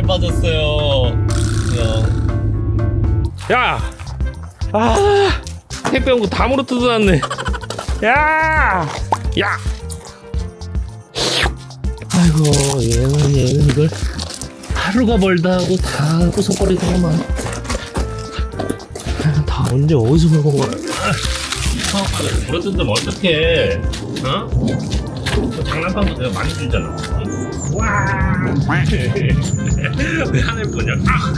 살 빠졌어요. 야! 아! 택배 온 거 다 물어 뜯어놨네. 야! 야! 아이고, 얘는, 얘는 이걸 하루가 멀다 하고 다 부숴버리더만. 다 언제 어디서 먹은 거야? 아, 물어 뜯으면 어떡해. 어? 그 장난감도 내가 많이 주잖아. 와! 왜 하늘 보냐? 아!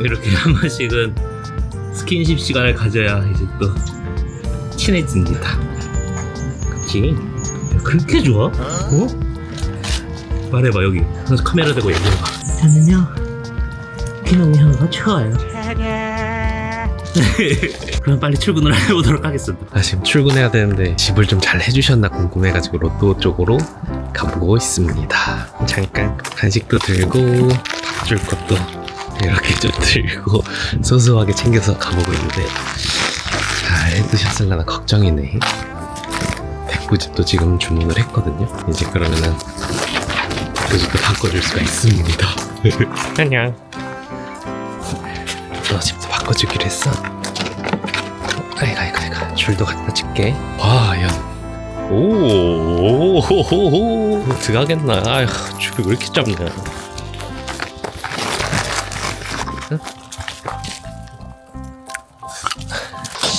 이렇게 한 번씩은 스킨십 시간을 가져야 이제 또 친해집니다. 그치? 야, 그렇게 좋아? 어? 말해봐 여기 카메라 대고 얘기해봐 저는요 기농이 형과 좋아요 그럼 빨리 출근을 해보도록 하겠습니다. 아, 지금 출근해야 되는데 집을 좀 잘 해주셨나 궁금해가지고 로또 쪽으로 가보고 있습니다. 잠깐 간식도 들고 밥 줄 것도 이렇게 좀 들고 소소하게 챙겨서 가보고 있는데 잘 해드셨을라나 걱정이네. 백구집도 지금 주문을 했거든요. 이제 그러면은 백구집도 바꿔줄 수가 있습니다. 안녕. 너 집도 바꿔주기로 했어 아이고 아이고 아이고 줄도 갖다 줄게 와야 오오오오오 들어가겠나 아휴 줄이 왜 이렇게 짧냐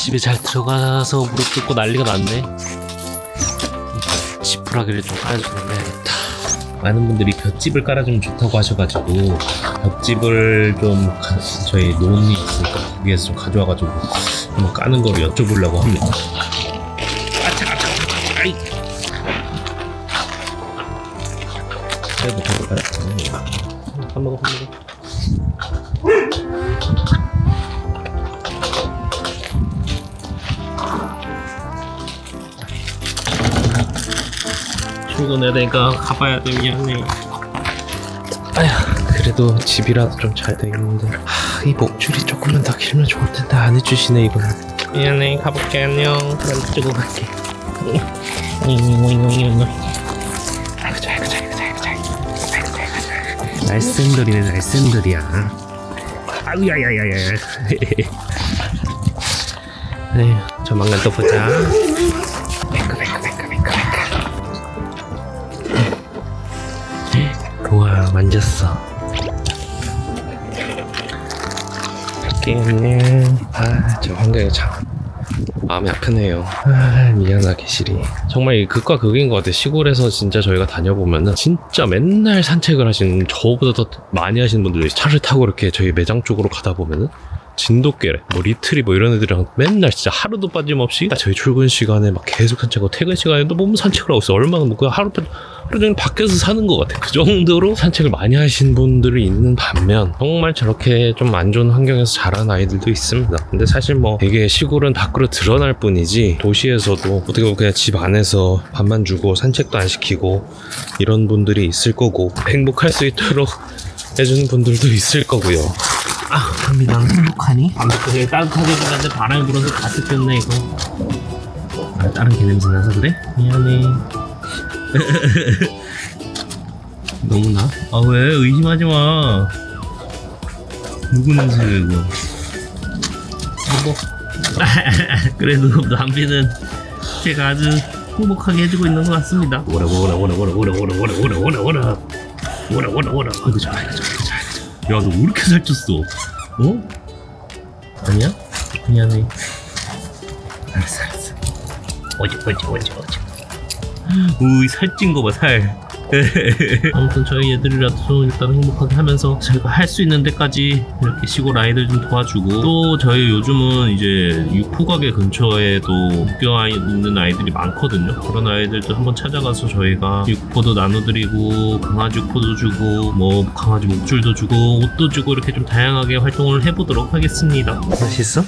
집에 잘 들어가서 무릎 꿇고 난리가 났네. 지푸라기를 좀 깔아주는데 다 많은 분들이 볏집을 깔아주면 좋다고 하셔가지고 볏집을 좀 가- 저희 논이 있으니까 거기에서 좀 가져와가지고 한번 까는 거를 여쭤보려고 합니다. 아차 아차 아이. 그래도 깔았잖아. 밥 먹어 밥먹 출근해야 되니까 가봐야 돼 미안해. 아휴 그래도 집이라도 좀잘돼 있는데. 하, 이 목줄이 조금만 더 길면 좋을 텐데 안 해주시네 이거는 미안해. 가볼게. 안녕. 난 들고 갈게. 아이고 잘 아이고 잘 아이고 잘 아이고 잘 아이고 잘 아이고. 잘 날쌘들이네 날쌘들이야. 아우 야야야야 에휴 조만간 또 보자 만졌어. 게임님 아 저 환경이 참 마음이 아프네요. 아 미안하게 시리. 정말 이 극과 극인 것 같아 시골에서 진짜 저희가 다녀보면은 진짜 맨날 산책을 하시는 저보다 더 많이 하시는 분들이 차를 타고 이렇게 저희 매장 쪽으로 가다 보면은 진돗개래 뭐 리트리 뭐 이런 애들이랑 맨날 진짜 하루도 빠짐없이 저희 출근 시간에 막 계속 산책하고 퇴근 시간에도 몸 산책을 하고 있어 얼마나 뭐 그냥 하루 하루 종일 밖에서 사는 것 같아 그 정도로 산책을 많이 하신 분들이 있는 반면 정말 저렇게 좀 안 좋은 환경에서 자란 아이들도 있습니다 근데 사실 뭐 되게 시골은 밖으로 드러날 뿐이지 도시에서도 어떻게 보면 그냥 집 안에서 밥만 주고 산책도 안 시키고 이런 분들이 있을 거고 행복할 수 있도록 해주는 분들도 있을 거고요 아, 갑니다. 행복하니? 아무튼 되게 따뜻하게 불었는데 바람이 불어서 다 뜯겼네, 이거. 아, 다른 개 냄새 나서 그래? 미안해. 너무나? 아, 왜? 의심하지 마. 누구 냄새야, 이거? 뭐. 그래도 남비는 제가 아주 행복하게 해주고 있는 것 같습니다. 오라, 오라, 오라, 오라, 오라, 오라, 오라, 오라, 오라, 오라. 오라, 오라, 오라. 아이고, 좋아, 아이고, 좋아, 아이고, 좋아, 아이고, 좋아. 야, 너 왜 이렇게 살쪘어? 어? 아니야? 미안해. 알았어, 알았어. 어지, 어지, 어지, 어지. 우이 살찐 거 봐, 살. 아무튼 저희 애들이라도 일단 행복하게 하면서 저희가 할 수 있는 데까지 이렇게 시골 아이들 좀 도와주고 또 저희 요즘은 이제 육포가게 근처에도 아이 있는 아이들이 많거든요 그런 아이들도 한번 찾아가서 저희가 육포도 나눠드리고 강아지 육포도 주고 뭐 강아지 목줄도 주고 옷도 주고 이렇게 좀 다양하게 활동을 해보도록 하겠습니다 맛있어?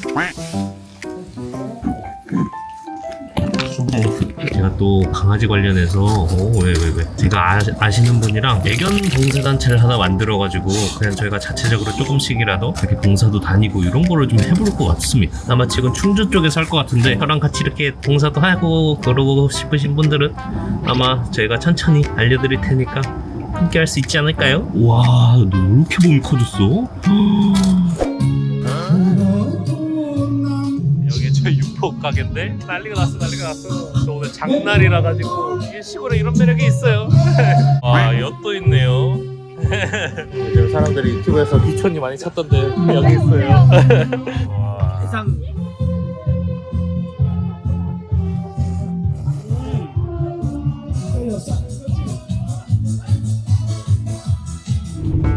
또 강아지 관련해서 왜왜 왜, 제가 아, 시는 분이랑 애견 봉사단체를 하나 만들어가지고 그냥 저희가 자체적으로 조금씩이라도 이렇게 봉사도 다니고 이런 거를 좀 해볼 것 같습니다 아마 지금 충주 쪽에 살것 같은데 저랑 같이 이렇게 봉사도 하고 그러고 싶으신 분들은 아마 저희가 천천히 알려드릴 테니까 함께 할 수 있지 않을까요? 와, 너 이렇게 몸이 커졌어? 가게인데? 난리가 났어 난리가 났어. 저 오늘 장날이라 가지고 이게 시골에 이런 매력이 있어요. 와 엿도 있네요. 요즘 사람들이 유튜브에서 비촌이 많이 찾던데 여기 있어요. 세상.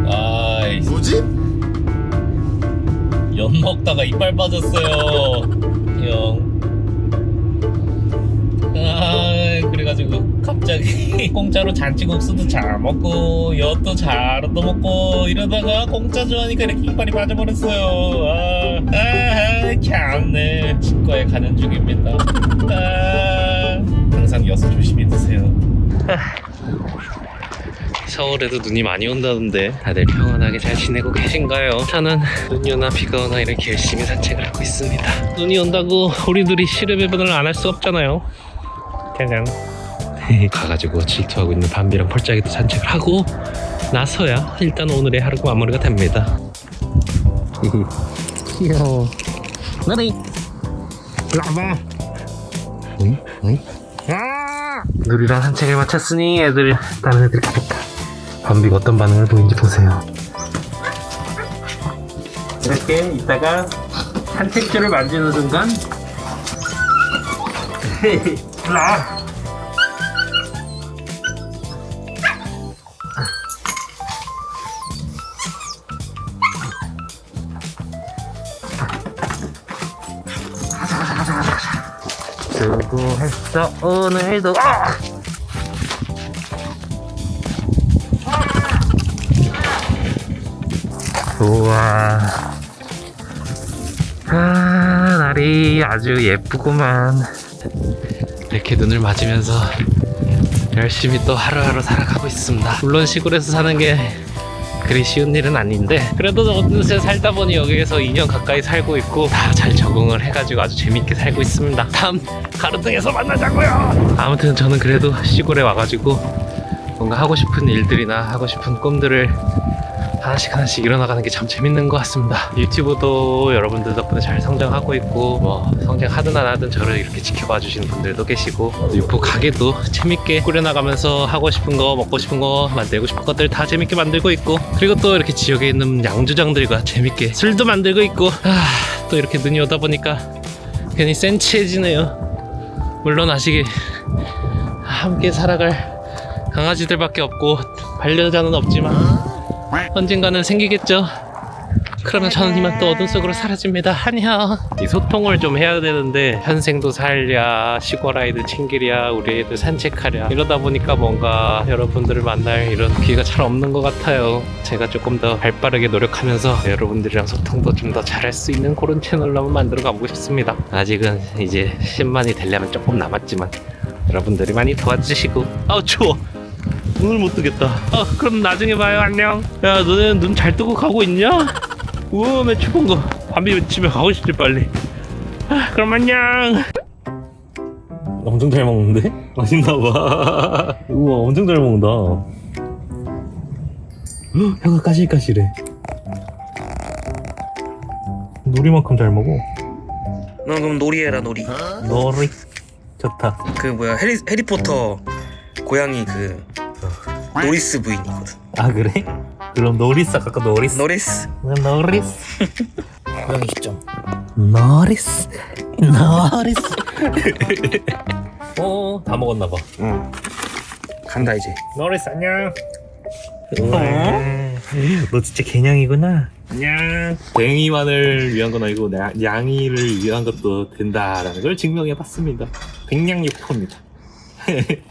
아이. 뭐지? 연 먹다가 이빨 빠졌어요. 형. 그래가지고 갑자기 공짜로 잔치국수도 잘 먹고 엿도 잘 얻어먹고 이러다가 공짜 좋아하니까 이렇게 이빨이 빠져버렸어요. 아, 아 참네. 치과에 가는 중입니다. 아, 항상 엿을 조심히 드세요. 서울에도 눈이 많이 온다던데 다들 평안하게 잘 지내고 계신가요? 저는 눈이 오나 비가 오나 이렇게 열심히 산책을 하고 있습니다. 눈이 온다고 우리들이 실외 배변을 안 할 수 없잖아요. 그냥 가가지고 질투하고 있는 밤비랑 펄짝이도 산책을 하고 나서야 일단 오늘의 하루가 마무리가 됩니다 귀여워 라바 응? 응? 누리랑 산책을 마쳤으니 애들 다른 애들 가볼까 밤비가 어떤 반응을 보이는지 보세요 이렇게 이따가 산책줄을 만지는 순간 라 수고했어. 오늘도 아! 우와 아 날이 아주 예쁘구만. 이렇게 눈을 맞으면서 열심히 또 하루하루 살아가고 있습니다. 물론 시골에서 사는 게 그리 쉬운 일은 아닌데 그래도 어느새 살다 보니 여기에서 2년 가까이 살고 있고 다 잘 적응을 해가지고 아주 재밌게 살고 있습니다. 다음 가르등에서 만나자고요! 아무튼 저는 그래도 시골에 와가지고 뭔가 하고 싶은 일들이나 하고 싶은 꿈들을 하나씩 하나씩 일어나가는 게 참 재밌는 것 같습니다. 유튜브도 여러분들 덕분에 잘 성장하고 있고 뭐 성장하든 안 하든 저를 이렇게 지켜봐 주시는 분들도 계시고 유포 가게도 재밌게 꾸려나가면서 하고 싶은 거 먹고 싶은 거 만들고 싶은 것들 다 재밌게 만들고 있고 그리고 또 이렇게 지역에 있는 양주장들과 재밌게 술도 만들고 있고 아, 또 이렇게 눈이 오다 보니까 괜히 센치해지네요. 물론 아직 함께 살아갈 강아지들밖에 없고 반려자는 없지만 언젠가는 생기겠죠. 그러면 저는 이만 또 어둠 속으로 사라집니다. 안녕. 이 소통을 좀 해야 되는데 현생도 살랴, 시골 아이들 챙기랴, 우리 애들 산책하랴 이러다 보니까 뭔가 여러분들을 만날 이런 기회가 잘 없는 것 같아요. 제가 조금 더 발빠르게 노력하면서 여러분들이랑 소통도 좀 더 잘할 수 있는 그런 채널로 한번 만들어 가보고 싶습니다. 아직은 이제 10만이 되려면 조금 남았지만 여러분들이 많이 도와주시고 아우 추워. 눈을 못 뜨겠다. 아, 그럼 나중에 봐요. 안녕. 야, 너네는 눈 잘 뜨고 가고 있냐? 우와, 매 추운 거. 밤비 집에 가고 싶지 빨리. 아, 그럼 안녕. 엄청 잘 먹는데? 맛있나 봐. 우와, 엄청 잘 먹는다. 헉, 혀가 까실까실해. 놀이만큼 잘 먹어. 너 그럼 놀이 해라 놀이 놀이. 좋다. 그 뭐야 해리, 해리포터 고양이 그 노리스 부인이거든 아, 그래? 그럼 노리스 아까 노리스. 노리스 노리스. 고양이 시점 노리스 노리스 어, 다 먹었나 봐. 응 간다 이제 노리스 안녕. 너 진짜 개냥이구나. 안녕. 댕이만을 위한 건 아니고 나- 냥이를 위한 것도 된다라는 걸 증명해봤습니다. 백냥육포입니다.